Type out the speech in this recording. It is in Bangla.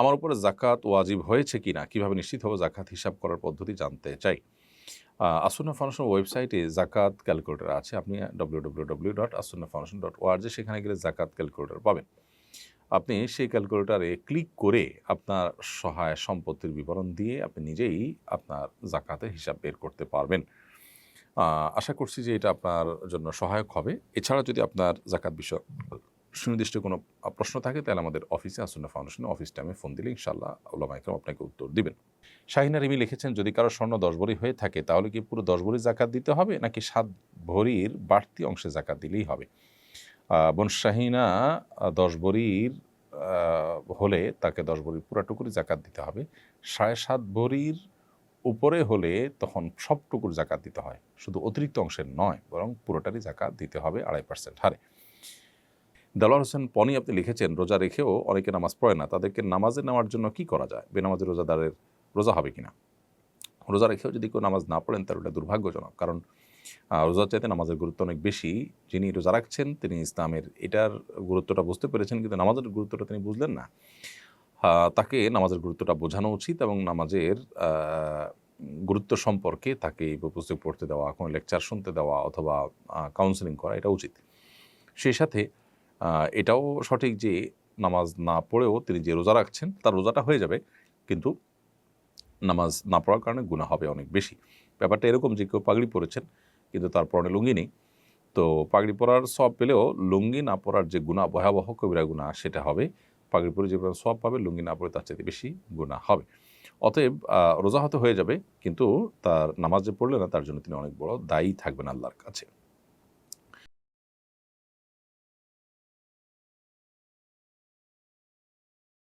আমার উপরে জাকাত ওয়াজিব হয়েছে কি না কীভাবে নিশ্চিত হব জাকাত হিসাব করার পদ্ধতি জানতে চাই। আসুন্না ফাউন্ডেশন ওয়েবসাইটে জাকাত ক্যালকুলেটর আছে, আপনি W W W dot Assunnah foundation dot O R G সেখানে গেলে জাকাত ক্যালকুলেটর পাবেন। আপনি সেই ক্যালকুলেটারে ক্লিক করে আপনার সহায় সম্পত্তির বিবরণ দিয়ে আপনি নিজেই আপনার জাকাতের হিসাব বের করতে পারবেন। আশা করছি যে এটা আপনার জন্য সহায়ক হবে। এছাড়া যদি আপনার জাকাত বিষয় সুনির্দিষ্ট কোনো প্রশ্ন থাকে, তাহলে আমাদের অফিসে আসুন্না ফাউন্ডেশন অফিস টাইমে ফোন দিলে ইনশাল্লাহ ওলামা ইকরাম আপনাকে উত্তর দিবেন। শাহিনা রিমি লিখেছেন, যদি কারও স্বর্ণ দশ ভরি হয়ে থাকে, তাহলে কি পুরো দশ ভরি জাকাত দিতে হবে, নাকি সাত ভরির বাড়তি অংশে জাকাত দিলেই হবে? বোন শাহিনা দশ ভরির হলে তাকে দশ ভরির পুরাটুকুরি জাকাত দিতে হবে। সাড়ে সাত ভরির উপরে হলে তখন সবটুকুর জাকাত দিতে হয়। শুধু অতিরিক্ত অংশের নয়, বরং পুরোটারই জাকাত দিতে হবে আড়াই পার্সেন্ট হারে। দেলোয়ার হোসেন পনি আপনি লিখেছেন, রোজা রেখেও অনেকে নামাজ পড়ে না। তাদেরকে নামাজে নেওয়ার জন্য কি করা যায়? বেনামাজি রোজাদারের রোজা হবে কিনা? রোজা রেখেও যদি কেউ নামাজ না পড়েন তার ওটা দুর্ভাগ্যজনক। কারণ রোজার চাইতে নামাজের গুরুত্ব অনেক বেশি। যিনি রোজা রাখছেন, তিনি ইসলামের, এটার গুরুত্বটা বুঝতে পেরেছেন, কিন্তু নামাজের গুরুত্বটা তিনি বুঝলেন না। তাকে নামাজের গুরুত্বটা বোঝানো উচিত এবং নামাজের গুরুত্ব সম্পর্কে তাকে পুস্তক পড়তে দেওয়া, কোনো লেকচার শুনতে দেওয়া অথবা কাউন্সেলিং করা, এটা উচিত। সেই সাথে এটাও সঠিক যে নামাজ না পড়েও তিনি যে রোজা রাখছেন, তার রোজাটা হয়ে যাবে, কিন্তু নামাজ না পড়ার কারণে গুণা হবে অনেক বেশি। ব্যাপারটা এরকম যে কেউ পাগড়ি পরেছেন, কিন্তু তার পরনে লুঙ্গি নেই। তো পাগড়ি পরার সব পেলেও লুঙ্গি না পরার যে গুণা ভয়াবহ কবিরা গুণা সেটা হবে। পাগড়ি পরে যে পরিমাণ সব পাবে, লুঙ্গি না পরে তার চাইতে বেশি গুণা হবে। অতএব রোজা হতে হয়ে যাবে, কিন্তু তার নামাজ যে পড়লে না, তার জন্য তিনি অনেক বড় দায়ী থাকবেন আল্লাহর কাছে।